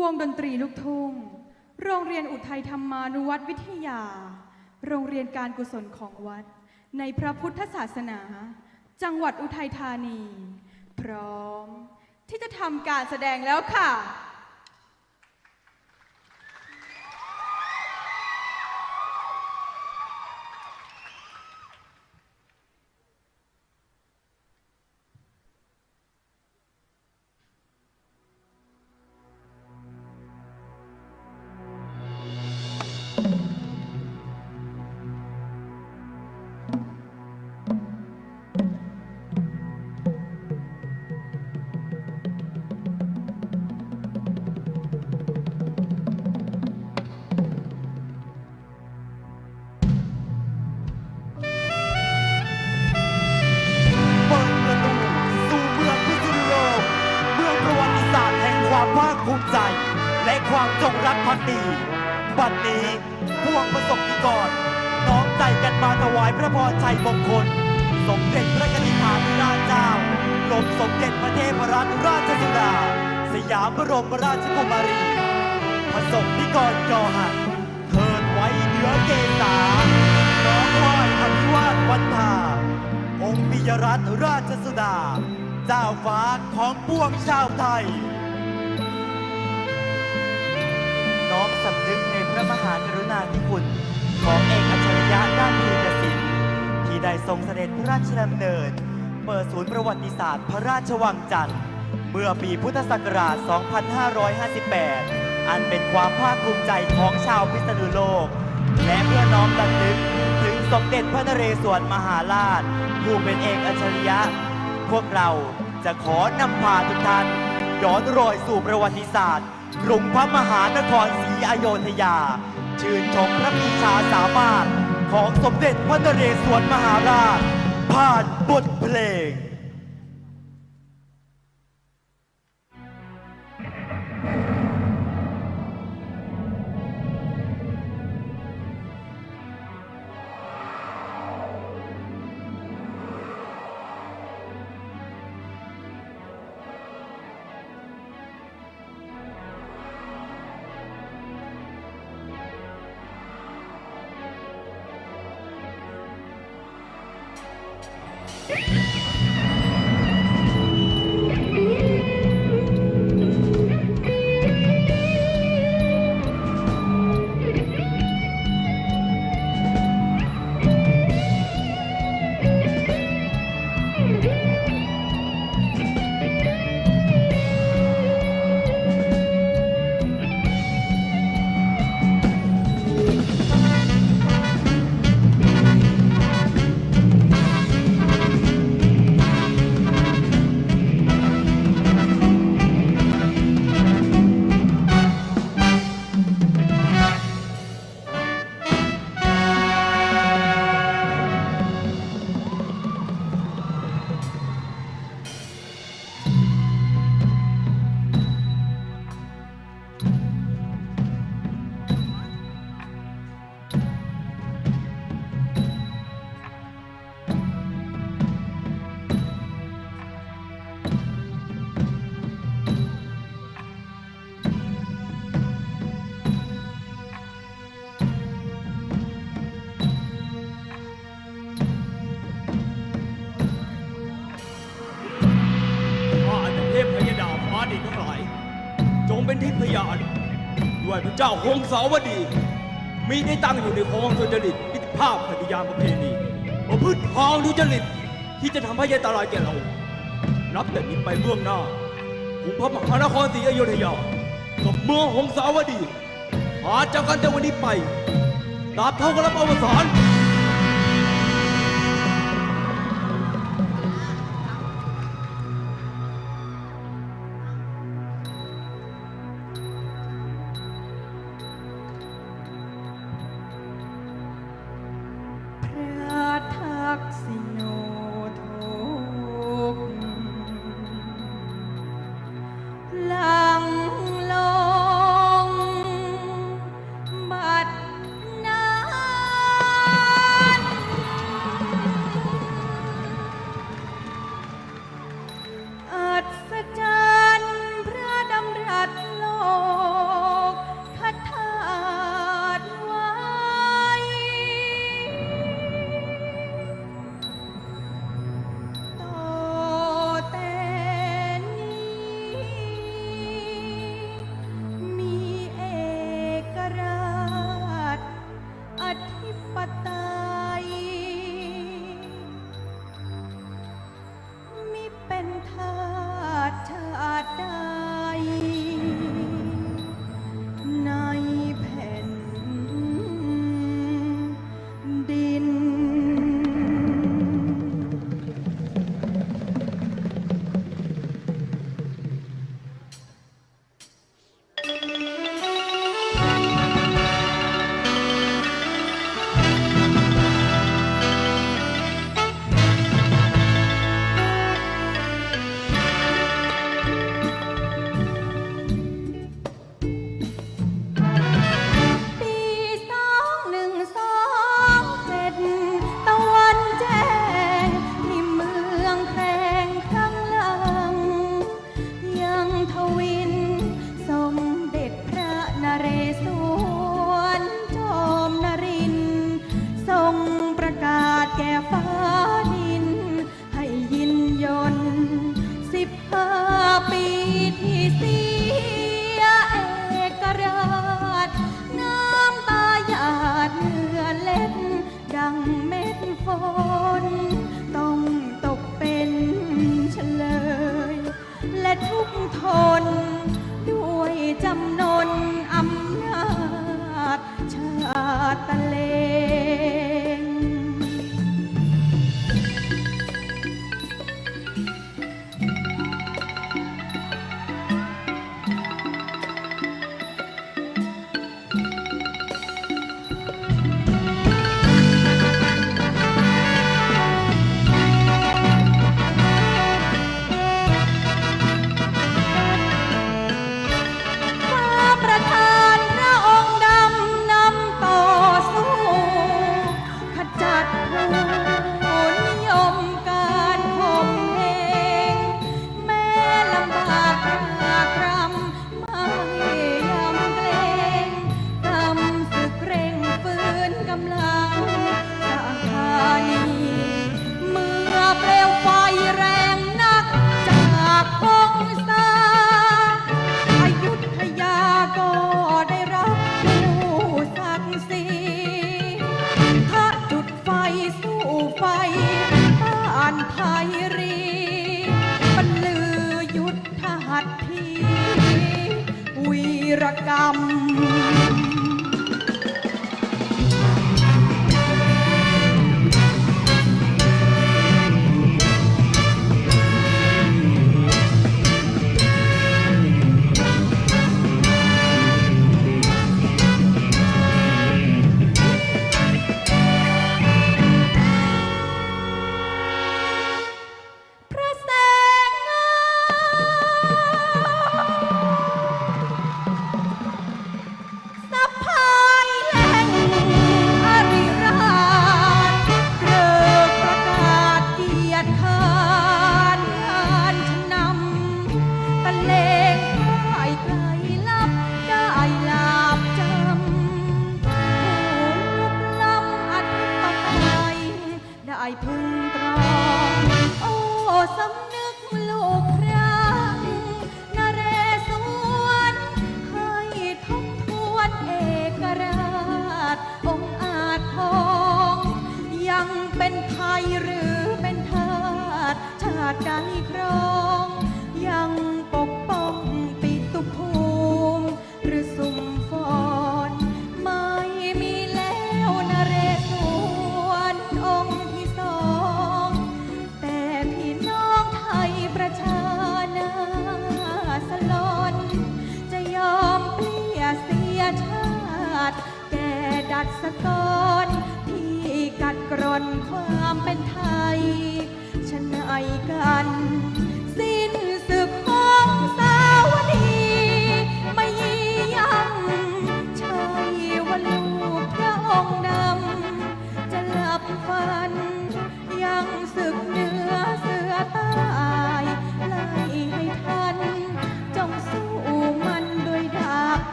วงดนตรีลูกทุ่ง โรงเรียนอุทัยธรรมานุวัตวิทยา โรงเรียนการกุศลของวัด ในพระพุทธศาสนา จังหวัดอุทัยธานี พร้อมที่จะทำการแสดงแล้วค่ะ พระพรชัยมงคล สมเด็จพระกนิษฐาธิราชเจ้ากรมสมเด็จพระเทพรัตนราชสุดา สยามบรมราชกุมารีประสบนิกรจอหันเทินไว้เหนือเกศาน้องไหว้อภิวาทวันทาองค์ปิยรัตนราชสุดา เจ้าฟ้าของปวงชาวไทย น้อมสำนึกในพระมหากรุณาธิคุณ ได้ทรงเสด็จพระราชดำเนิน เปิดศูนย์ประวัติศาสตร์พระราชวังจันทร์เมื่อปีพุทธศักราช 2558 อันเป็นความภาคภูมิใจของชาวพิษณุโลก และเพื่อน้อมรำลึกถึงสมเด็จพระนเรศวรมหาราช ผู้เป็นเอกอัจฉริยะ พวกเราจะขอนำพาทุกท่านย้อนรอยสู่ประวัติศาสตร์กรุงพระมหานครศรีอโยธยา ชื่นชมพระปีชาสามารถ ของสมเด็จพระนเรศวรมหาราช ผ่านบทเพลง จ้าหงสาวดี มีได้ตั้งอยู่ในครองสุจริตมิตรภาพปฏิญาประเพณีประพฤติทองดุจริต ที่จะทำให้ยันตรายแก่เรา นับแต่นี้ไปเบื้องหน้ากรุงพระมหานครศรีอยุธยากับเมืองหงสาวดีหาจากกันแต่วันนี้ไปตาบเท่ากับรับอวสาน time.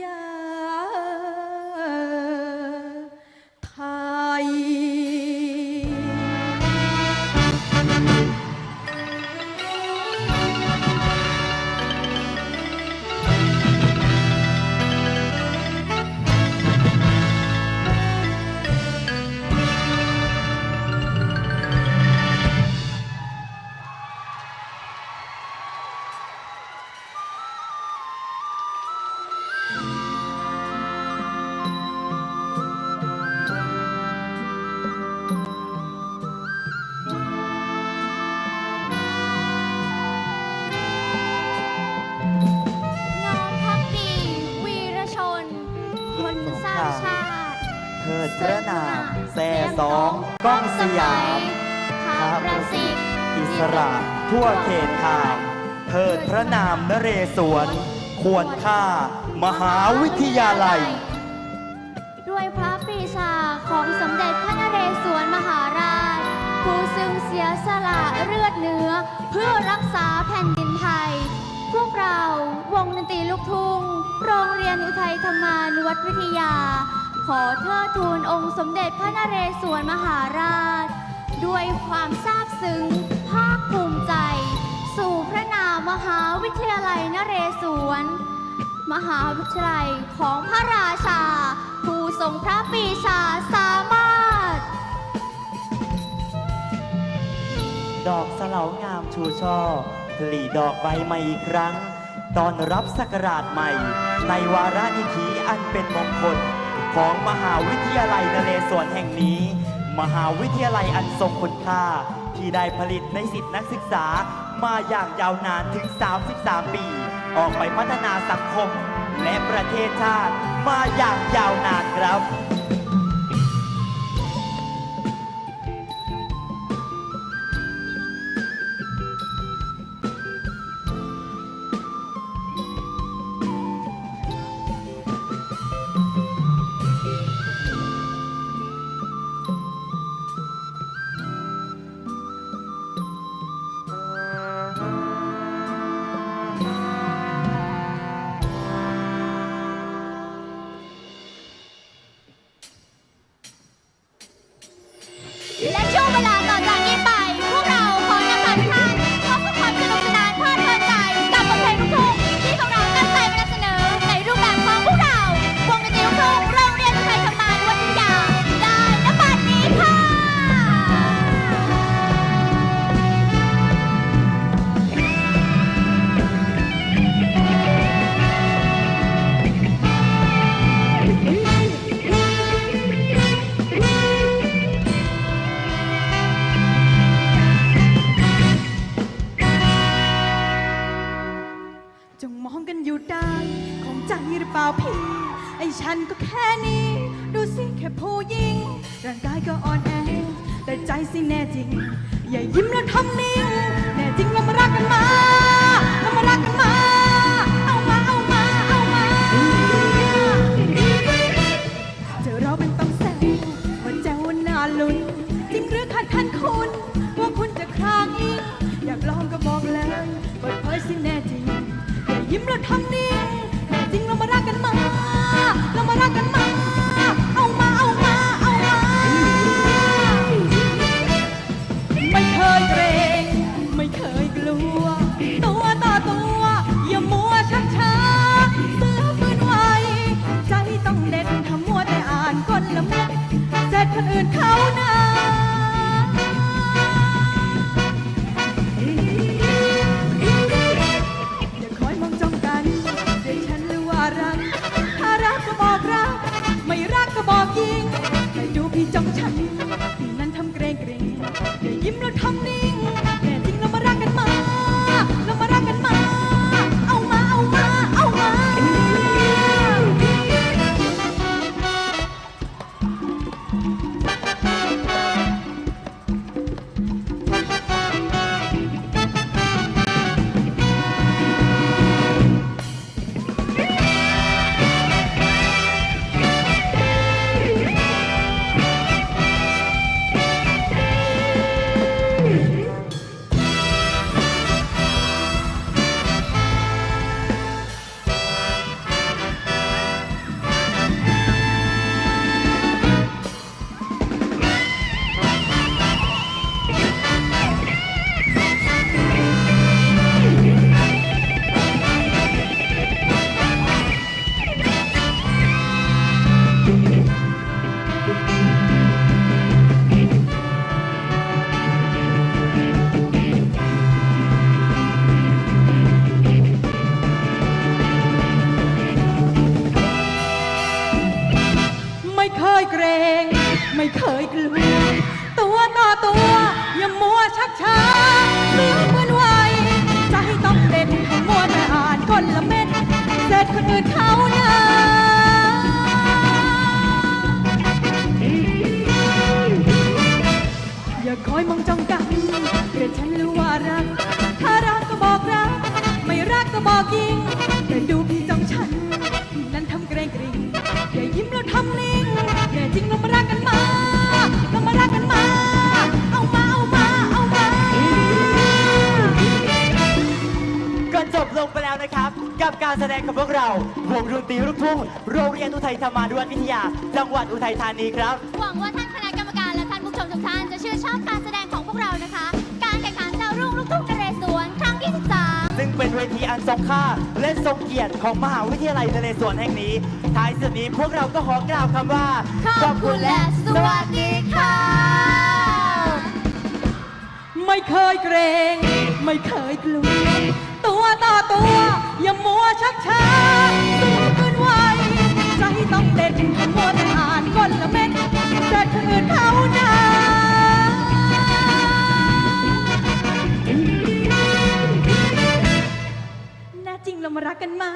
ปั องก้องสยามข้าประสิทธิ์อิสระทั่วเขตข่าวเทิดพระนามนเรศวร ควรค่ามหาวิทยาลัย ด้วยพระปรีชาของสมเด็จพระนเรศวรมหาราช ผู้ซึ่งเสียสละเลือดเนื้อ เพื่อรักษาแผ่นดินไทย พวกเราวงดนตรีลูกทุ่ง โรงเรียนอุทัยธรรมานุวัฒนวิทยา ขอเทิดทูนองค์สมเด็จพระนเรศวรมหาราช ด้วยความซาบซึ้ง ภาคภูมิใจ สู่พระนามมหาวิทยาลัยนเรศวร มหาวิทยาลัยของพระราชา ผู้ทรงพระปีชาสามารถ ดอกสเหลางามชูช่อผลิดอกใบใหม่อีกครั้ง ตอนรับศักราชใหม่ ในวาระนิธีอันเป็นมงคล ของมหาวิทยาลัยนเรศวรแห่งนี้ มหาวิทยาลัยอันทรงคุณค่า ที่ได้ผลิตในสิทธินักศึกษามาอย่างยาวนานถึง 33 ปี ออกไปพัฒนาสังคม และประเทศชาติมาอย่างยาวนานครับ อ้ฉันก็แค่นี้ ดูสิแค่ผู้หญิง ร่างกายก็อ่อนแอ แต่ใจสิแน่จริง อย่ายิ้มแล้วทำนิ่ง แน่จริงเรามารักกันมาเรามารักกันมา เอามาเอามาเอามาเจอเราเป็นต้องแซวว่าแจวว่าน่าลุ้นจริงหรือขาดขันคุณว่าคุณจะคลางอิงอยากลองก็บอกเลยเปิดเผยสิแน่จริง อย่ายิ้มแล้วทำนิ่ง อย่ายิ้ ไม่เคยกลัวตัวต่อตัวอย่ามัวชักช้าเสียเหมือนไวใจต้องเด็ดถ้ามัวแต่อ่านคนละเม็ดเสร็จคนอื่นเขานาอย่าคอยมองจ้องกันเกลียดฉันรือว่ารัก ถ้ารักก็บอกรัก ไม่รักก็บอกยิง รีลูกทุ่งโรงเรียนอุทัยธรรมานุวัฒน์วิทยา จังหวัดอุทัยธานีครับ หวังว่าท่านคณะกรรมการและท่านผู้ชมทุกท่านจะชื่นชอบการแสดงของพวกเรานะคะ การแข่งขันดาวรุ่งลูกทุ่งนเรศวรครั้งที่13 ซึ่งเป็นเวทีอันทรงค่าและทรงเกียรติของมหาวิทยาลัยนเรศวรแห่งนี้ ท้ายสุดนี้พวกเราก็ขอกล่าวคำว่าขอบคุณและสวัสดีค่ะ ไม่เคยเกรง ไม่เคยกลัว ตัวต่อตัว อย่ามัวชักช้าตัวปืนไวใจต้องเด็ดมัวแต่อ่านคนละเม็ดเสร็จคนอื่นเขานั้น่าจริงเรามารักกันมา